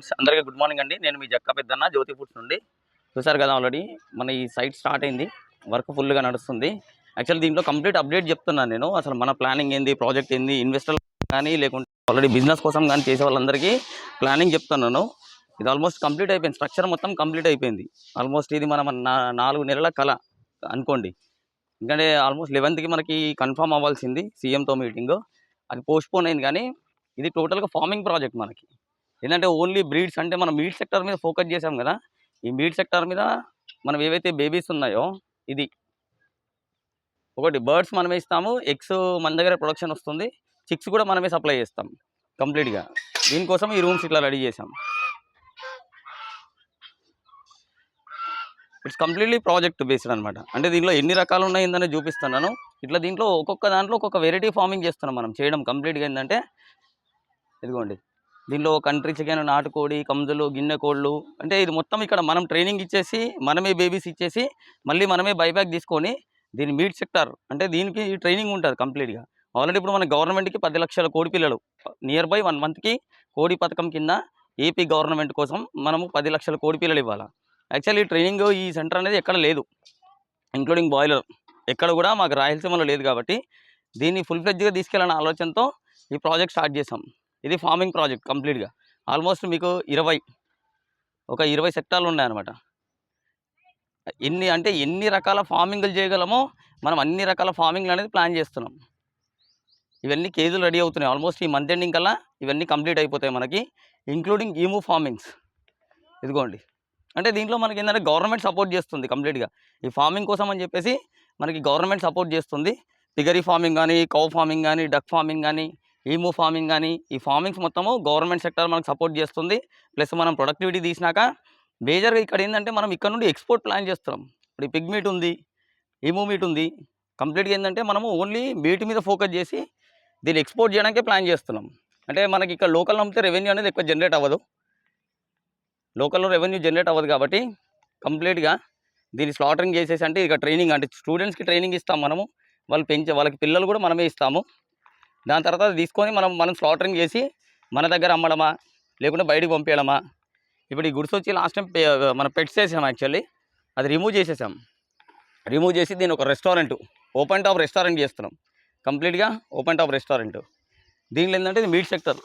Friends అందరికీ good morning అండి. నేను మీ జక్క పెద్దన్న జ్యోతి ఫుడ్స్ నుండి. చూసారు కదా ఆల్రెడీ మన ఈ సైట్ స్టార్ట్ అయింది. వర్క్ ఫుల్గా నడుస్తుంది. యాక్చువల్ దీంట్లో కంప్లీట్ అప్డేట్ చెప్తున్నాను నేను. అసలు మన ప్లానింగ్ ఏంది ప్రాజెక్ట్ ఏంది ఇన్వెస్టర్ కానీ లేకుంటే ఆల్రెడీ బిజినెస్ కోసం కానీ చేసే వాళ్ళందరికీ ప్లానింగ్ చెప్తున్నాను. ఇది ఆల్మోస్ట్ కంప్లీట్ అయిపోయింది. స్ట్రక్చర్ మొత్తం కంప్లీట్ అయిపోయింది. ఆల్మోస్ట్ ఇది మన నా- నాలుగు నెలల కళ అనుకోండి. ఎందుకంటే ఆల్మోస్ట్ లెవెన్త్కి మనకి కన్ఫర్మ్ అవ్వాల్సింది సీఎంతో మీటింగ్ అది పోస్ట్పోన్ అయింది కానీ ఇది టోటల్గా ఫార్మింగ్ ప్రాజెక్ట్ మనకి. ఏంటంటే ఓన్లీ బ్రీడ్స్ అంటే మనం మీట్ సెక్టర్ మీద ఫోకస్ చేసాం కదా ఈ మీట్ సెక్టర్ మీద మనం ఏవైతే బేబీస్ ఉన్నాయో ఇది. ఒకటి బర్డ్స్ మనమే ఇస్తాము ఎగ్స్ మన దగ్గర ప్రొడక్షన్ వస్తుంది చిక్స్ కూడా మనమే సప్లై చేస్తాం కంప్లీట్గా. దీనికోసం ఈ రూమ్స్ ఇట్లా రెడీ చేసాం ఇట్స్ కంప్లీట్లీ ప్రాజెక్ట్ బేస్డ్ అనమాట అంటే దీంట్లో ఎన్ని రకాలు ఉన్నాయిందని చూపిస్తున్నాను. ఇట్లా దీంట్లో ఒక్కొక్క దాంట్లో ఒక్కొక్క వెరైటీ ఫార్మింగ్ చేస్తున్నాం మనం చేయడం కంప్లీట్గా ఏంటంటే ఇదిగోండి. దీనిలో కంట్రీ చికెన్ నాటుకోడి కంజులు గిన్నె కోళ్ళు. అంటే ఇది మొత్తం ఇక్కడ మనం ట్రైనింగ్ ఇచ్చేసి మనమే బేబీస్ ఇచ్చేసి మళ్ళీ మనమే బైబ్యాక్ తీసుకొని దీని మీట్ సెక్టర్ అంటే దీనికి ట్రైనింగ్ ఉంటుంది కంప్లీట్గా ఆల్రెడీ ఇప్పుడు మన గవర్నమెంట్కి పది లక్షల కోడి పిల్లలు. నియర్ బై వన్ మంత్కి కోడి పథకం కింద ఏపీ గవర్నమెంట్ కోసం మనము పది లక్షల కోడి పిల్లలు ఇవ్వాలి. యాక్చువల్లీ ట్రైనింగ్ ఈ సెంటర్ అనేది ఎక్కడ లేదు. ఇంక్లూడింగ్ బాయిలర్ ఎక్కడ కూడా మాకు రాయలసీమలో లేదు కాబట్టి దీన్ని ఫుల్ ఫ్లెడ్జ్గా తీసుకెళ్ళాలన్న ఆలోచనతో ఈ ప్రాజెక్ట్ స్టార్ట్ చేసాం ఇది ఫార్మింగ్ ప్రాజెక్ట్ కంప్లీట్గా. ఆల్మోస్ట్ మీకు ఇరవై ఒక ఇరవై సెక్టార్లు ఉన్నాయన్నమాట. ఎన్ని అంటే ఎన్ని రకాల ఫార్మింగ్లు చేయగలమో మనం అన్ని రకాల ఫార్మింగ్లు అనేది ప్లాన్ చేస్తున్నాం. ఇవన్నీ కేజీలు రెడీ అవుతున్నాయి. ఆల్మోస్ట్ ఈ మంత్ ఎండింగ్ కల్లా ఇవన్నీ కంప్లీట్ అయిపోతాయి మనకి ఇంక్లూడింగ్ ఈమూ ఫార్మింగ్స్. ఇదిగోండి. అంటే దీంట్లో మనకి ఏంటంటే గవర్నమెంట్ సపోర్ట్ చేస్తుంది కంప్లీట్గా. ఈ ఫార్మింగ్ కోసం అని చెప్పేసి మనకి గవర్నమెంట్ సపోర్ట్ చేస్తుంది. పిగరీ ఫార్మింగ్ కానీ కౌ ఫార్మింగ్ కానీ డక్ ఫార్మింగ్ కానీ ఈమో ఫార్మింగ్ కానీ ఈ ఫార్మింగ్స్ మొత్తము గవర్నమెంట్ సెక్టర్ మనకు సపోర్ట్ చేస్తుంది. ప్లస్ మనం ప్రొడక్టివిటీ తీసినాక మేజర్గా ఇక్కడ ఏంటంటే మనం ఇక్కడ నుండి ఎక్స్పోర్ట్ ప్లాన్ చేస్తున్నాం. ఇప్పుడు ఈ పిగ్ మీట్ ఉంది ఈమో మీట్ ఉంది. కంప్లీట్గా ఏంటంటే మనము ఓన్లీ మీట్ మీద ఫోకస్ చేసి దీన్ని ఎక్స్పోర్ట్ చేయడానికే ప్లాన్ చేస్తున్నాం. అంటే మనకి ఇక్కడ లోకల్ అమ్మితే రెవెన్యూ అనేది ఎక్కువ జనరేట్ అవ్వదు. లోకల్లో రెవెన్యూ జనరేట్ అవ్వదు కాబట్టి కంప్లీట్గా దీన్ని స్లాటరింగ్ చేసేసి అంటే ఇక ట్రైనింగ్ అంటే స్టూడెంట్స్కి ట్రైనింగ్ ఇస్తాం మనము. వాళ్ళు పెంచే వాళ్ళకి పిల్లలు కూడా మనమే ఇస్తాము. దాని తర్వాత తీసుకొని మనం మనం స్లాటరింగ్ చేసి మన దగ్గర అమ్మడమా? లేకుంటే బయటకు పంపించడమా ఇప్పుడు ఈ గుడిసె వచ్చి లాస్ట్ టైం మనం పెట్స్ చేసాం యాక్చువల్లీ అది రిమూవ్ చేసేసాం. రిమూవ్ చేసి దీని ఒక రెస్టారెంట్ ఓపెన్ టాప్ రెస్టారెంట్ చేస్తున్నాం. కంప్లీట్గా ఓపెన్ టాప్ రెస్టారెంట్ దీంట్లో ఏంటంటే ఇది మీట్ సెక్టర్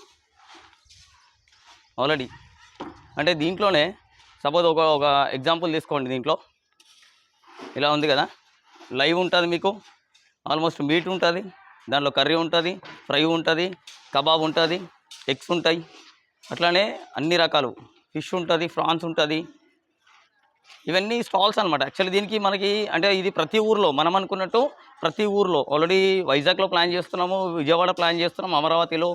ఆల్రెడీ అంటే దీంట్లోనే సపోజ్ ఒక ఒక ఎగ్జాంపుల్ తీసుకోండి దీంట్లో. ఇలా ఉంది కదా? లైవ్ ఉంటుంది మీకు. ఆల్మోస్ట్ మీట్ ఉంటుంది. దాంట్లో కర్రీ ఉంటుంది ఫ్రై ఉంటుంది కబాబ్ ఉంటుంది ఎగ్స్ ఉంటాయి. అట్లానే అన్ని రకాలు. ఫిష్ ఉంటుంది ఫ్రాన్స్ ఉంటుంది. ఇవన్నీ స్టాల్స్ అనమాట యాక్చువల్లీ దీనికి మనకి అంటే ఇది ప్రతి ఊర్లో మనం అనుకున్నట్టు ప్రతి ఊర్లో. ఆల్రెడీ వైజాగ్లో ప్లాన్ చేస్తున్నాము విజయవాడ ప్లాన్ చేస్తున్నాం అమరావతిలో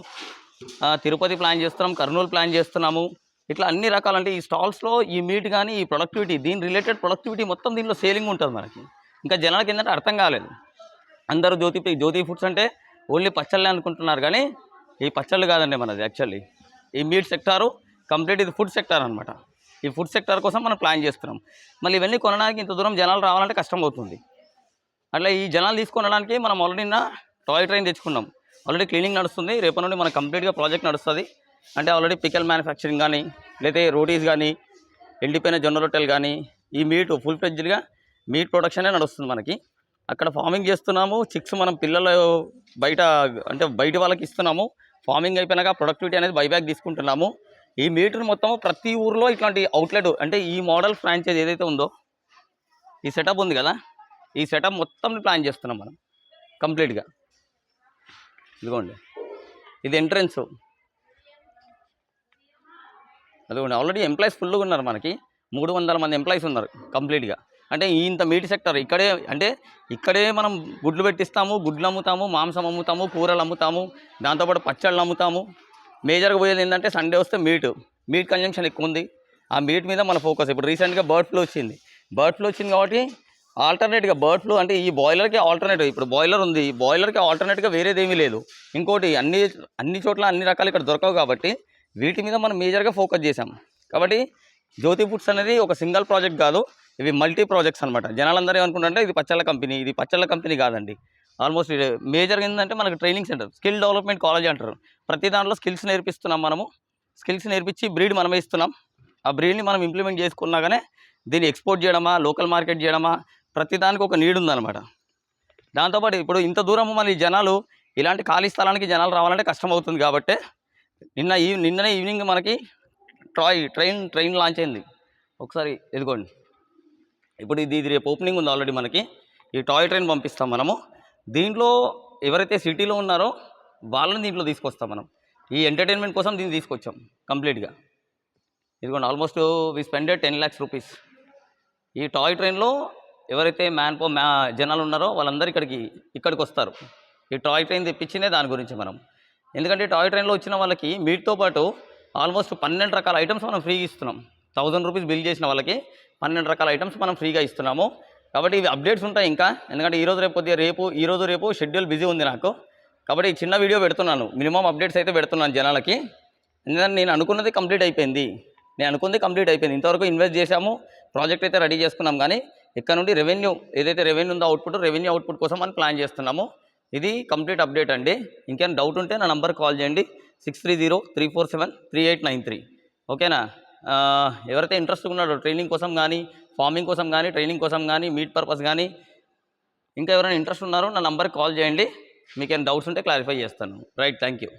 తిరుపతి ప్లాన్ చేస్తున్నాం కర్నూలు ప్లాన్ చేస్తున్నాము. ఇట్లా అన్ని రకాలు అంటే ఈ స్టాల్స్లో ఈ మీట్ కానీ ఈ ప్రొడక్టివిటీ దీని రిలేటెడ్ ప్రొడక్టివిటీ మొత్తం దీనిలో సేలింగ్ ఉంటుంది మనకి. ఇంకా జనాలకి ఏంటంటే అర్థం కాలేదు. అందరూ జ్యోతి జ్యోతి ఫుడ్స్ అంటే ఓన్లీ పచ్చళ్ళే అనుకుంటున్నారు కానీ ఈ పచ్చళ్ళు కాదండి మనది యాక్చువల్లీ. ఈ మీట్ సెక్టారు కంప్లీట్ ఇది ఫుడ్ సెక్టార్ అనమాట ఈ ఫుడ్ సెక్టార్ కోసం మనం ప్లాన్ చేస్తున్నాం. మళ్ళీ ఇవన్నీ కొనడానికి ఇంత దూరం జనాలు రావాలంటే కష్టం అవుతుంది. అట్లా ఈ జనాలు తీసుకొనడానికి మనం ఆల్రెడీ నా టాయ్ ట్రైన్ తెచ్చుకున్నాం. ఆల్రెడీ క్లీనింగ్ నడుస్తుంది. రేపటి నుండి మనం కంప్లీట్గా ప్రాజెక్ట్ నడుస్తుంది. అంటే ఆల్రెడీ పికల్ మ్యానుఫ్యాక్చరింగ్ కానీ లేకపోతే రోటీస్ కానీ ఎండిపోయిన జొన్న రొట్టెలు కానీ ఈ మీట్ ఫుల్ ఫ్లెడ్జ్డ్గా మీట్ ప్రొడక్షనే నడుస్తుంది మనకి. అక్కడ ఫార్మింగ్ చేస్తున్నాము. చిక్స్ మనం పిల్లలు బయట అంటే బయట వాళ్ళకి ఇస్తున్నాము. ఫార్మింగ్ అయిపోయినాక ప్రొడక్టివిటీ అనేది బైబ్యాక్ తీసుకుంటున్నాము. ఈ మీటర్ మొత్తం ప్రతి ఊర్లో ఇట్లాంటి అవుట్లెట్ అంటే ఈ మోడల్ ఫ్రాంచైజ్ ఏదైతే ఉందో ఈ సెటప్ ఉంది కదా? ఈ సెటప్ మొత్తం ప్లాన్ చేస్తున్నాం మనం. కంప్లీట్గా. ఇదిగోండి. ఇది ఎంట్రన్స్. అదిగోండి. ఆల్రెడీ ఎంప్లాయీస్ ఫుల్గా ఉన్నారు మనకి. మూడు వందల మంది ఎంప్లాయీస్ ఉన్నారు కంప్లీట్గా. అంటే ఇంత మీట్ సెక్టర్ ఇక్కడే అంటే ఇక్కడే మనం గుడ్లు పెట్టిస్తాము గుడ్లు అమ్ముతాము మాంసం అమ్ముతాము కూరలు అమ్ముతాము దాంతోపాటు పచ్చళ్ళు అమ్ముతాము. మేజర్గా పోయేది ఏంటంటే సండే వస్తే మీట్ మీట్ కన్జంప్షన్ ఎక్కువ ఉంది ఆ మీట్ మీద మన ఫోకస్. ఇప్పుడు రీసెంట్గా బర్డ్ ఫ్లూ వచ్చింది. బర్డ్ ఫ్లూ వచ్చింది కాబట్టి ఆల్టర్నేట్గా బర్డ్ ఫ్లూ అంటే ఈ బాయిలర్కి ఆల్టర్నేటివ్ ఇప్పుడు బాయిలర్ ఉంది. బాయిలర్కి ఆల్టర్నేట్గా వేరేది ఏమీ లేదు. ఇంకోటి అన్ని అన్ని చోట్ల అన్ని రకాలు ఇక్కడ దొరకవు కాబట్టి వీటి మీద మనం మేజర్గా ఫోకస్ చేసాం కాబట్టి జ్యోతి ఫుడ్స్ అనేది ఒక సింగిల్ ప్రాజెక్ట్ కాదు. ఇవి మల్టీ ప్రాజెక్ట్స్ అనమాట జనాలందరూ ఏమనుకుంటారంటే ఇది పచ్చళ్ళ కంపెనీ ఇది పచ్చళ్ళ కంపెనీ కాదండి. ఆల్మోస్ట్ మేజర్గా ఏంటంటే మనకు training centre skill development college అంటారు. ప్రతి దాంట్లో స్కిల్స్ నేర్పిస్తున్నాం మనము. స్కిల్స్ నేర్పించి బ్రీడ్ మనమే ఇస్తున్నాం. ఆ బ్రీడ్ని మనం ఇంప్లిమెంట్ చేసుకున్నాగానే దీన్ని ఎక్స్పోర్ట్ చేయడమా లోకల్ మార్కెట్ చేయడమా ప్రతి దానికి ఒక నీడ్ ఉందన్నమాట. దాంతోపాటు ఇప్పుడు ఇంత దూరం మన జనాలు ఇలాంటి ఖాళీ స్థలానికి జనాలు రావాలంటే కష్టం అవుతుంది కాబట్టి నిన్న ఈ నిన్ననే ఈవినింగ్ మనకి ట్రాయ్ ట్రైన్ ట్రైన్ లాంచ్ అయింది. ఒకసారి ఎదుకోండి ఇప్పుడు ఇది ఇది రేపు ఓపెనింగ్ ఉంది ఆల్రెడీ మనకి. ఈ టాయ్ ట్రైన్ పంపిస్తాం మనము. దీంట్లో ఎవరైతే సిటీలో ఉన్నారో వాళ్ళని దీంట్లో తీసుకొస్తాం మనం. ఈ ఎంటర్టైన్మెంట్ కోసం దీన్ని తీసుకొచ్చాం కంప్లీట్గా ఇదిగోండి almost we spended ten lakhs rupees ఈ టాయ్ ట్రైన్లో ఎవరైతే మ్యాన్ పో మ్యా జనాలు ఉన్నారో వాళ్ళందరూ ఇక్కడికి ఇక్కడికి వస్తారు. ఈ టాయ్ ట్రైన్ తెప్పించిందే దాని గురించి మనం. ఎందుకంటే టాయ్ ట్రైన్లో వచ్చిన వాళ్ళకి మీట్తో పాటు ఆల్మోస్ట్ పన్నెండు రకాల ఐటమ్స్ మనం ఫ్రీగా ఇస్తున్నాం. థౌజండ్ రూపీస్ బిల్ చేసిన వాళ్ళకి పన్నెండు రకాల ఐటమ్స్ మనం ఫ్రీగా ఇస్తున్నాము. కాబట్టి ఇవి అప్డేట్స్ ఉంటాయి ఇంకా. ఎందుకంటే ఈరోజు రేపు కొద్దిగా రేపు ఈ రోజు రేపు షెడ్యూల్ బిజీ ఉంది నాకు. కాబట్టి చిన్న వీడియో పెడుతున్నాను. మినిమం అప్డేట్స్ అయితే పెడుతున్నాను జనాలకి. ఎందుకంటే నేను అనుకున్నది కంప్లీట్ అయిపోయింది. నేను అనుకుంది కంప్లీట్ అయిపోయింది. ఇంతవరకు ఇన్వెస్ట్ చేశాము. ప్రాజెక్ట్ అయితే రెడీ చేసుకున్నాం కానీ ఇక్కడ నుండి రెవెన్యూ ఏదైతే రెవెన్యూ ఉందో అవుట్పుట్ రెవెన్యూ అవుట్పుట్ కోసం మనం ప్లాన్ చేస్తున్నాము. ఇది కంప్లీట్ అప్డేట్ అండి. ఇంకేమైనా డౌట్ ఉంటే నా నంబర్ కాల్ చేయండి. Six three zero three four seven three eight nine three. ఓకేనా? ఎవరైతే ఇంట్రెస్ట్ ఉన్నాడో ట్రైనింగ్ కోసం కానీ ఫార్మింగ్ కోసం కానీ ట్రైనింగ్ కోసం కానీ మీట్ పర్పస్ కానీ ఇంకా ఎవరైనా ఇంట్రెస్ట్ ఉన్నారో నా నంబర్కి కాల్ చేయండి. మీకు ఏమైనా డౌట్స్ ఉంటే క్లారిఫై చేస్తాను. Right thank you